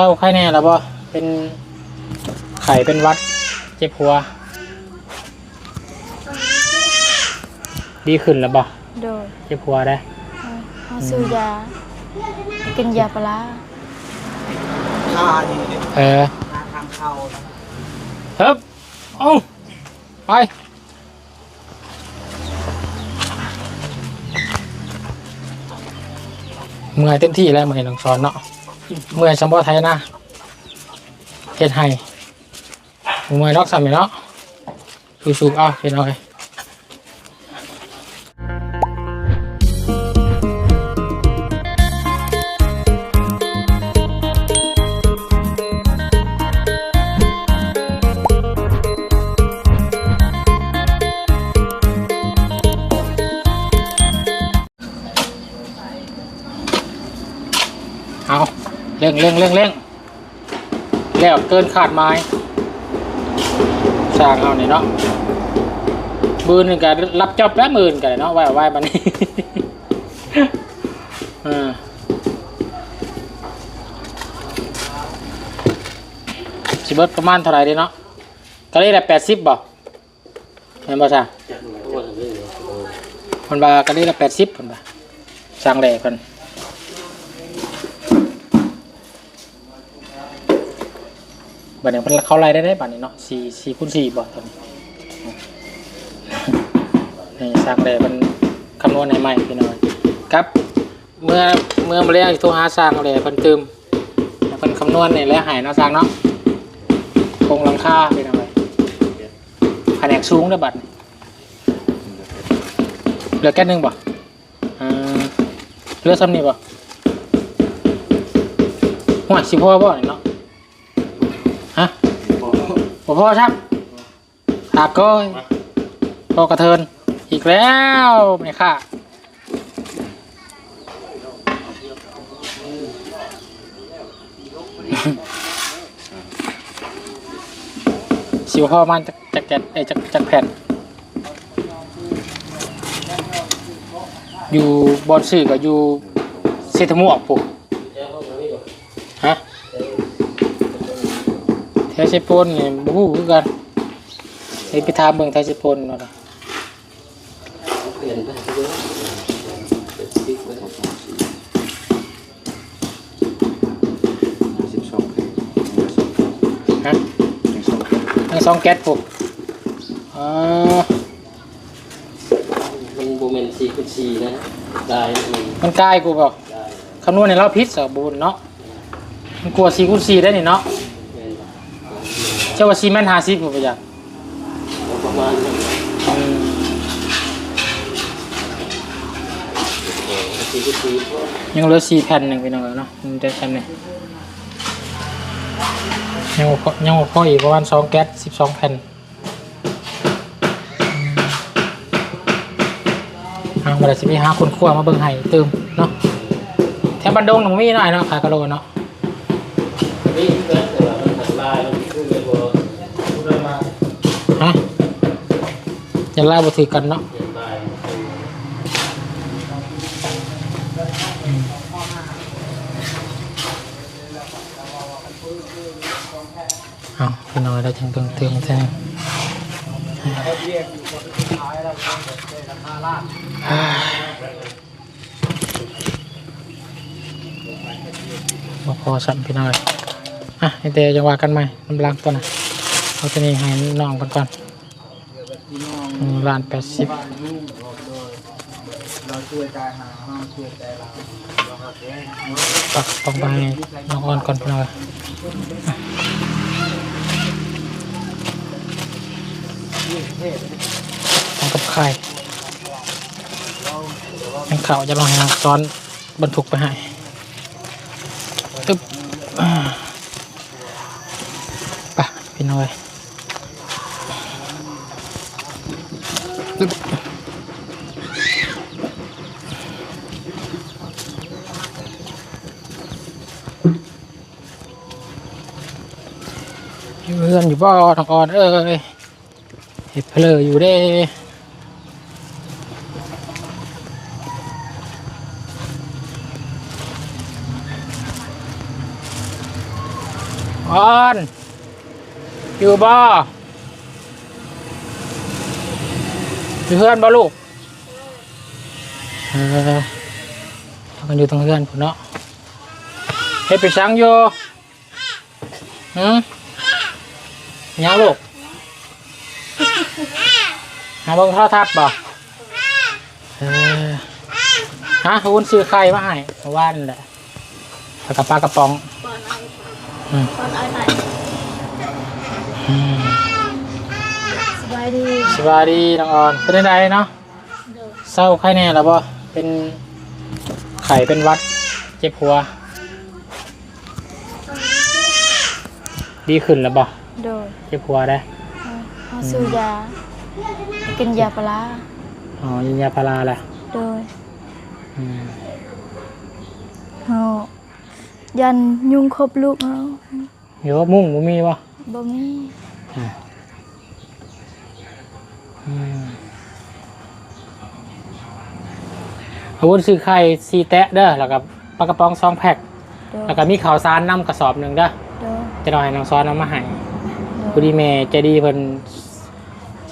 ศร้าไข้แน่แล้วบ่เป็นไข่เป็นหวัดเจ็บหัว ดีขึ้นแล้วบ่โดยเจ็บหัวได้เขาซื้อยากินยาปลาร้าค่านี่เออทางเข้าเฮ้บเอาไปเมื่อยเต็มที่แล้วเมื่อยน้องสอนเนาะ เมื่อยสมบูไทยนะเฮ็ดให้เมื่อยนอกสามเนาะสูกๆเอาเฮ็ดเอาไงเอา ร่งเร่งเร่งเร่งแล้วเกินขาดไม้สร้างเอานี่เนาะมือหนึ่งกันรับจอบแล้วมือนกันเนาะไหวไหวบันนี้เออสิเบิดประมาณเท่าไหร่ดีเนาะก็เลยได้แปดสิบบ่เห็นบ่ซ่าคนบาก็เลยได้แปดสิบคนบาสร้างแหล่คน บัดนี้เพิ่นเขาไล่ได้ได้บัดนี้เนาะสี่สี่คูณสี่บ่ตอนนี้นี่สร้างแหล่เป็นคำนวณให้ใหม่พี่น้อยครับ เมื่อเมื่อมาเรียกโทรหาสร้างแหล่เพิ่นตืมแล้วเพิ่นคำนวณนี่แล้วให้เนาะสร้างเนาะโครงหลังคาพี่น้อยแผนกสูงด้อบัดนี้เหลือแค่นึงบ่อ่าเหลือซ้ำนี่บ่หัวสิพ่อบ่เนาะ บ่พ่อครับหากก้อยพอกระเทินอีกแล้วไม่ค่ะสิวพ่อมันจากจากแกะไอยจากจากแผ่น อยู่บอนสื่อกับอยู่เซทมวกปุ๊ฮะแทเซโปนไงบู๊คือกันไอ้ไปทามเมืองไทยเซโปนมาะเปลี่ยนไปเยอะติ๊กไว้สองสามสี่สิบสองเพลงสองเพลงฮะทั้งสองแก๊สปุ๊อ๋อมันโมเมนต์สี่คูณสี่นะได้มันใกล้กูบอกได้คำนวณในเราพิษสบูรณ์เนาะมันกลัวสี่คูณสี่ได้นี่เนาะ เจ้าว่าซีเมนต์หาซีผมไปอยากประมาณนั้นสี่คูณสี่ยังเหลือสี่แผ่นหนึ่งไปหน่อยเนาะมันจะแผ่นหนึ่งยังบ่พอยังบ่พออีกประมาณสองแก๊สสิบสองแผ่นอืมเอาเวลาสิไปหาคนขั้วมาเบิ่งให้เติมเนาะแถวบันดงหนองมีหน่อยเนาะขายกะโลเนาะ นี่กิ จะไล่บ่ถือกันเนาะเอาพี่น้อยได้จังเบิ่งเติมแท้เตียกอยู่คนสุดท้าพอสัมพี่น้อยอะไอเตจะว่ากันใหมน้ำลังตัวน่ะเอาตัวนี้ให้น้องกันก่อน ล้านแปดสิบบ้านยุ่งบอกเลยเราช่วยใจหาห้องช่วยใจเราเราก็แก้ปักต้องไปน้องอ่อนก่อนพี่น้อยอะทำกับไข่ยังเข่าจะลองหางซ้อนบรรทุกไปให้ตึ๊บอ่าไปพี่น้อย เพื่อนอยู่บ่อทางอ่อนเอ้ยเห็ดเพลออยู่เด้ออนอยู่บ่ อยู่เพื่อนบ่ลูกเออเอากันอยู่ตรงเพื่อนพุ่นเนาะเฮ็ดไปช้างอยู่หืมยังลูกหาเบิ่งโทรทัศน์บ่เออฮะวุ้นซื้อไข่มาให้เมื่อวานนั่นแหละแล้วกับปลากระป๋อง อืม ตอนไอ้ไหน อืมายดีสวัสดีน้องออนเป็นไงเนาะเด้อเศร้าไข้แน่แล้วบ่เป็นไข่เป็นหวัดเจ็บหัว ดีขึ้นแล้วบ่โดยเจ็บหัวได้เขาซื้อยากินยาปลาร้าอ๋อยินยาพาราแหละโดยอืมเขายันยุงครบลูกเขาเดี๋ยวมุ่งบ่มีบ่บ่มีอ่า อืมอาวุธซื้อไข่ซีแตะเด้อแล้วก็ปลากระป๋องสองแพ็คโดยแล้วก็มีข้าวสารนำกระสอบหนึ่งเด้อโดยจะหน่อยน้องซ้อนเอามาให้โดพอยดีแม่ใจะดีเพิ่น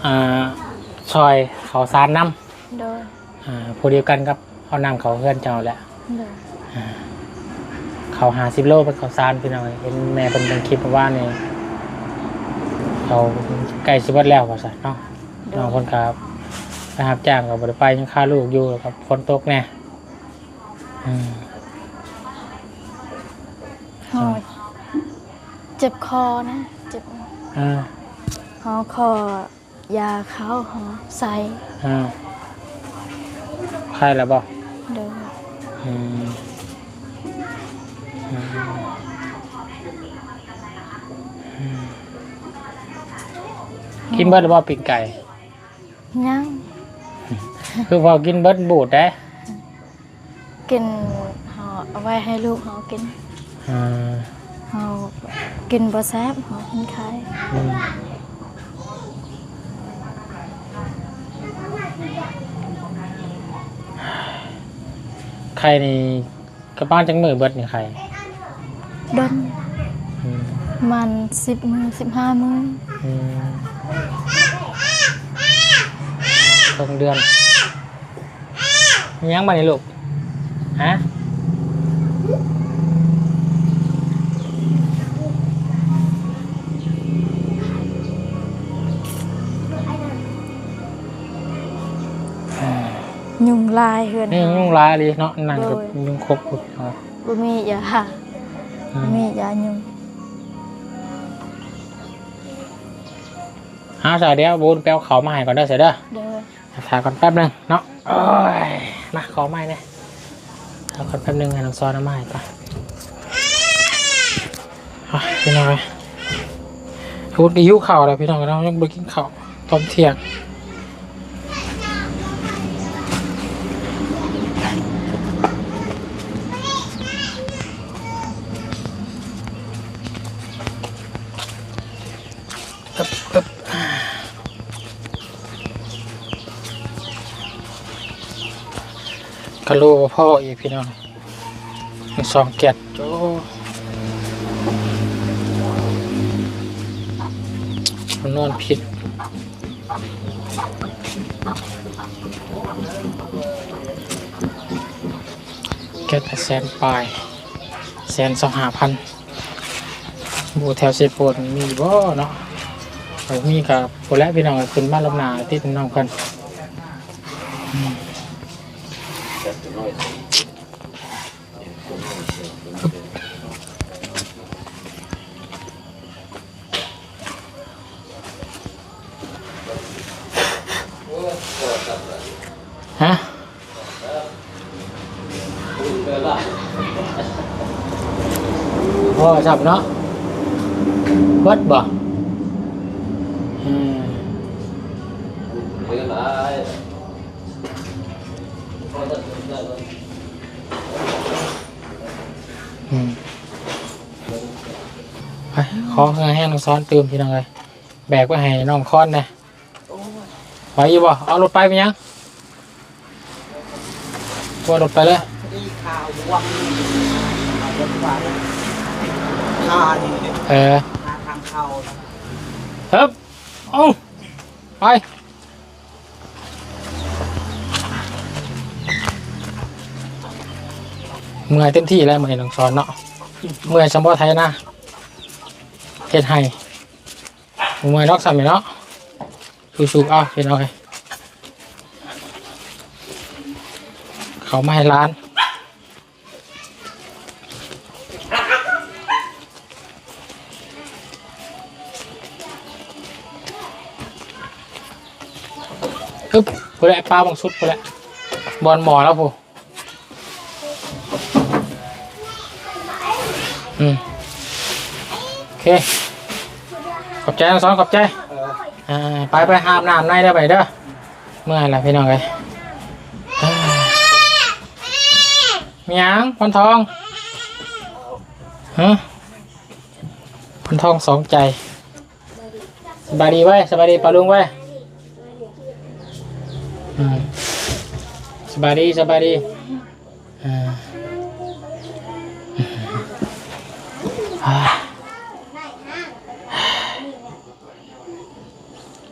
อ่าซอยข้าวสารนำโดยอ่าพอเดียวกันครับเอานำเขาเพื่อนเจ้าแหละ โดยเขาหาสิบโลเป็นข้าวสารพี่น้อยเห็นแม่เป็นเป็นคลิปมาว่าเนี่ยเขาใกล้สิบวัดแล้วว่าซะเนาะ น้องคนครับนะครับจ้างกับบริไปยังค่าลูกอยู่แล้วกับคนตกแน่อืมเขาเจ็บคอนะ เจ็บอ่าเขาคอยาเขาเขาใส่อ่าใครแล้วบอกโดยอืมอืมอืมกินเบิร์ดหรือว่าปีกไก่ ยังคือพอกินเบิร์ดบูดได้กินเขาเอาไว้ให้ลูกเขากินอ่าเขากินบะแซบเขากินไข่อืมใครนี่กระป้านจังมือเบิร์ดนี่ใครดนอืมมันสิบมือสิบห้ามืออืม สองเดือนมียังมาในลูกฮะยุงลายเหือนนี่ยุงลายเลยเนาะนั่งกับยุงครบอยู่เนาะบ่มียาอืบ่มมียายุงหาสายเดียวบูนแปลวเขามาให้ก่อนเด้อเสร็จเด้อเด้อ ถ่ายก่อนแป๊บหนึงเนาะโอ้ยมาขอไม้เนี่ยถ่ายก่อนแป๊บหนึงให้น้องซอนเอาไม้ก่อนอะพี่น้อยพูดหิวข่าเลยพี่น้องเรายังไปกินเข้าตอนเที่ยงอึ๊บอึ๊บ กะโหลพ่ออีกพี่น้องสองแกะโจ้นอนผิดแกะแต่แสนปลายแสนสองหาพันบูแถวเซโปนมีบ่เนาะไปมีกับโปรและพี่น้องขึ้นบ้านลำนาที่พี่น้องกันอืม ฮะพ่อจับเนาะเบิดบ่อืมเรื่องอะไรพอจะได้เลยอืมไปขอเงินให้น้องซ้อนตื่มพี่น้องเลยแบกไว้ให้น้องคอนนะไปอยู่บ่เอารถไปไปยังว่ารถไปเลยดีข่าววังข่าววังข้าวานี่เนี่ยเออทางเข้านะฮึบเอาไป เมื่อยเต็มที่แล้วเมื่อยน้องสอนเนาะเมื่อยสมบูรไทยนะเฮ็ดให้เมื่อยนอกสามเนาะสู้ๆเอาเป็นเอาไงเขาไม่ให้ร้านฮึบพอแล้วปลาบางสุดพอแล้วบอลหมอแล้วพู อืมโอเค ขอบใจทั้งสองขอบใจอออ่าไปไปหาบน้ำในได้ไปเด้อเมื่อไหร่พี่น้องเลยมีหยังพันทองฮะพันทองสองใจสบายดีไว้สบายดีปลาลุงไว้สบายดีสบายดี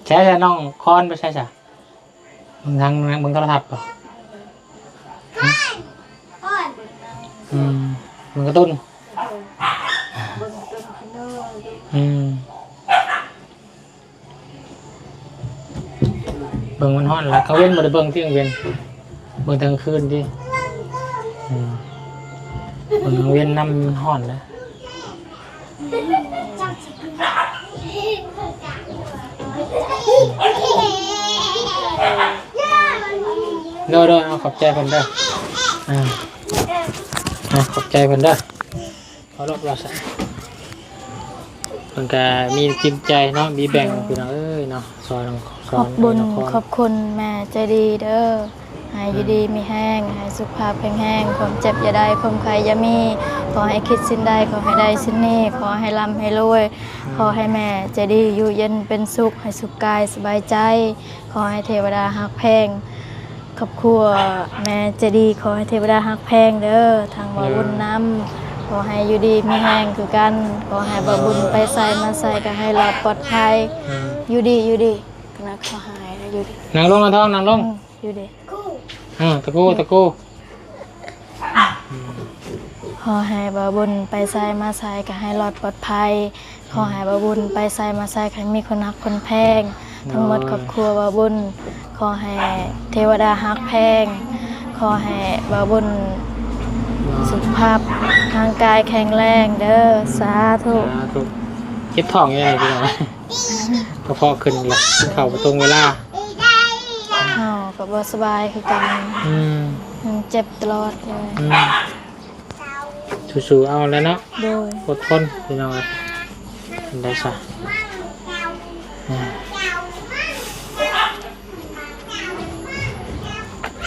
ใช่ใช่น้องคอนไม่ใช่ใช่มึงทางมึงโทรทัศน์ป่ะอืมมึงกระตุ้นอืมเบิ่งมันฮ้อนแล้วเขาเว้นมาได้เบิ่งเที่ยงเว้นเบิ่งทางคืนดิอืมเบิ่งกลางเว้นน้ำมันฮ้อนแล้ว เด้อเด้อเอาขอบใจเพิ่นเด้ออ่าอ่าขอบใจเพิ่นเด้อขอรบเราซะเพิ่นก็มีจิตใจเนาะมีแบ่งพี่น้องเอ้ยเนาะซอยน้องซขออนบบุญน้องคอนขอบคุณแม่ใจดีเด้อใหายอยู่ดีมีแห้งใหายสุขภาพแข็งแรงความเจ็บอย่าได้ความใครอย่ามี ขอให้คิดสิ้นใดขอให้ได้สิ้นนี้ ขอให้ร่ำให้รวย ขอให้แม่ใจดีอยู่เย็นเป็นสุข ให้สุขกายสบายใจ ขอให้เทวดาหักแพงครอบครัวแม่ใจดีขอให้เทวดาหักแพงเด้อทางบ่าบุญน้ำขอให้อยู่ดีมีแห้งคือกัน ขอให้บ่าบุญไปใส่มาใส่ก็ให้รอดปลอดภัยอืมอยู่ดีอยู่ดีก็นะขอหายนะอยู่ดีนางลงนางทองนางลงอืมอยู่ดี อ่าตะกูตะกูขอให้บาบุญไปใส่มาใส่ก็ให้รอดปลอดภัย ขอให้บาบุญไปใส่มาใส่ให้มีคนรักคนแพง ทั้งหมดครอบครัวบาบุญ ขอให้เทวดาฮักแพง ขอให้บาบุญสุขภาพทางกายแข็งแรงเด้อสาธุอ่าถูกเจ็บท้องยังไงพี่น้องกระเพาะขึ้นเลยเข่าตรงเวลาเฮา ก็บ่สบายคือกันอืมมันเจ็บตลอดเลยอืมสู้ๆเอาแล้วเนาะโดยอดทนพี่น้องเลยเป็นได้ซะอ่า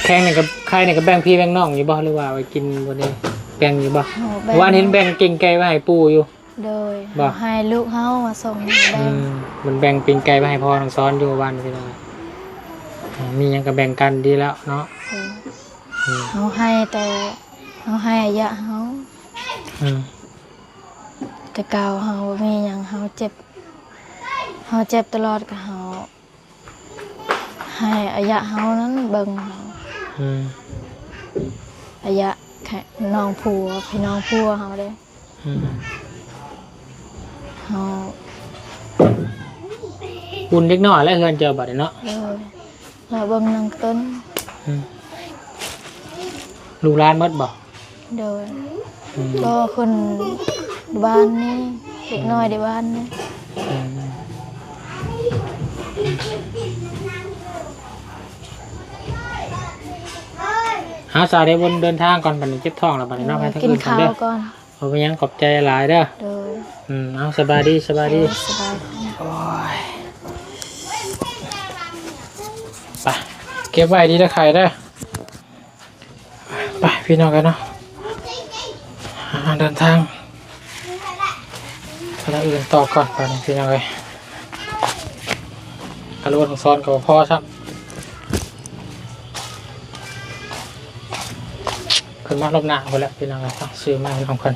แข้งนี่กับใครนี่กับแบ่งพี่แบ่งน้องอยู่บ่หรือว่าไปกินบ่ได้แบ่งอยู่บ่เฮาแบ่งว่าเห็นแบ่งเก่งไก่ไว้ให้ปู่อยู่ โดยบ่ให้ลูกเฮามาส่งแบ่อืงมมันแบ่งปิงไก่ไปให้พ่อน้องซ้อนอยู่วันพี่น้องอ่า มีหยังก็แบ่งกันดีแล้วเนาะเอออืมเขาให้แต่เขาให้อายะเขาอืมแต่เก่าเขาบ่มีอย่างเขาเจ็บเขาเจ็บตลอดกับเขาให้อายะเขานั้นเบิ่งเขาอืมอายะแค่น้องผัวพี่น้องผัวเขาเด้อืมเขาอุ่นเล็กน้อยแล้วเฮือนเจอบัดนี้เนาะเลย เราเบิ่งนางต้นอืมลูกร้านหมดบ่โดยอืมก็คนบ้านนี่เด็กน้อยในบ้านนี่อืมหาสายได้บนเดินทางก่อนบัดนี้เจ็บท้องแล้วบัดนี้เนาะไปทางกินอื่นก่อนข้าวเด้อก่อนเอาไปยังขอบใจหลายเด้อโดยอืมเอาสบายดีสบายดี สบายโอ้ยไปเก็บไว้ดีนะใครได้ไปพี่น้องกันเนาะเดินทางไปทางอื่นต่อก่อนไปพี่น้องเลยกระโดดซ้อนกับพ่อครับขึ้นมารอบหน้าไปแล้วพี่น้องเลยซื้อมาให้น้องคน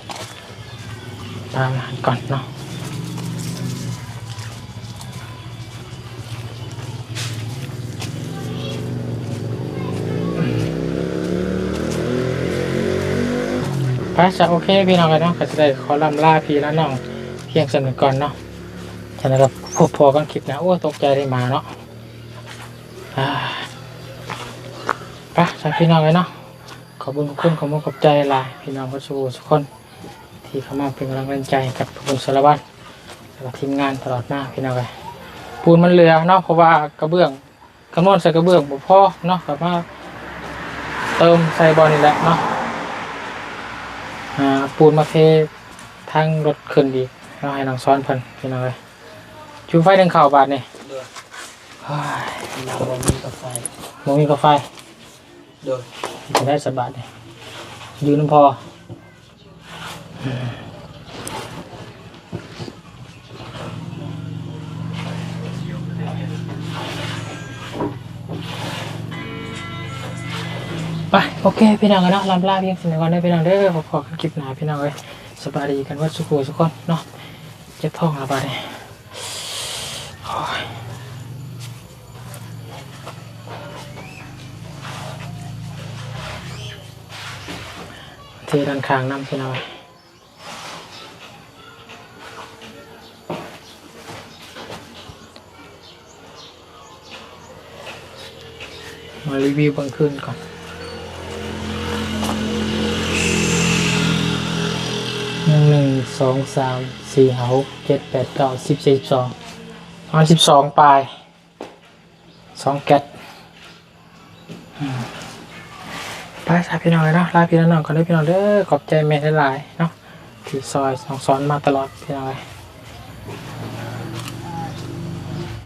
ปลาอาหารก่อนเนาะ ไปจะโอเคพี่น้องกันเนาะก็จะได้ขอลำลาพี่แล้วน้องเพียงสนิทก่อนเนาะฉะนั้นก็พบพอกันคลิปนะโอ้ตกใจได้มาเนาะไปจะพี่น้องกันเนาะขอบคุณขอบคุณขอบคุณขอบใจหลายพี่น้องก็สู้ทุกคน ที่เข้ามาเป็นกำลังใจกับทุกคนสารวัตรแล้วก็ทีมงานตลอดมาพี่น้องเลยปูนมันเหลือเนาะเพราะว่ากระเบื้องกำนวนใส่กระเบื้องบ่พอเนาะกับว่าเติมใส่บอลนี่แหละเนาะ ปูนมาเททางรถขึ้นดีเราให้น้องซ้อนเพิ่นพี่น้องเลยชูไฟดึงเข่าบาทนี่โดยเฮ้ยเราบ่มีกาแฟมมีกาไฟโดยจะได้สบายเลยอยู่น้ำพอ โอเคพี่น้องกันเนาะลำลาเพียงสิ่งก่อนได้อพี่น้องเด้อขอขอคลิปหนาพี่น้องเลยสบายดีกันว่าสุขุสุขคนเนาะเจ็บท้องระบาดเลยเทด้านข้างน้ำพี่น้องมารีวิวบางคืนก่อน หนึ่งหนึ่ง สองสามสี่ห้าหกเจ็ดแปดเก้าสิบสิบสองประมาณสิบสองปลายสองแกตไปสายพี่น้องเลยเนาะลาพี่น้องก่อนเลยพี่น้องเด้อขอบใจแม่หลายๆเนาะที่ซอยสองซ้อนมาตลอดพี่น้องเลย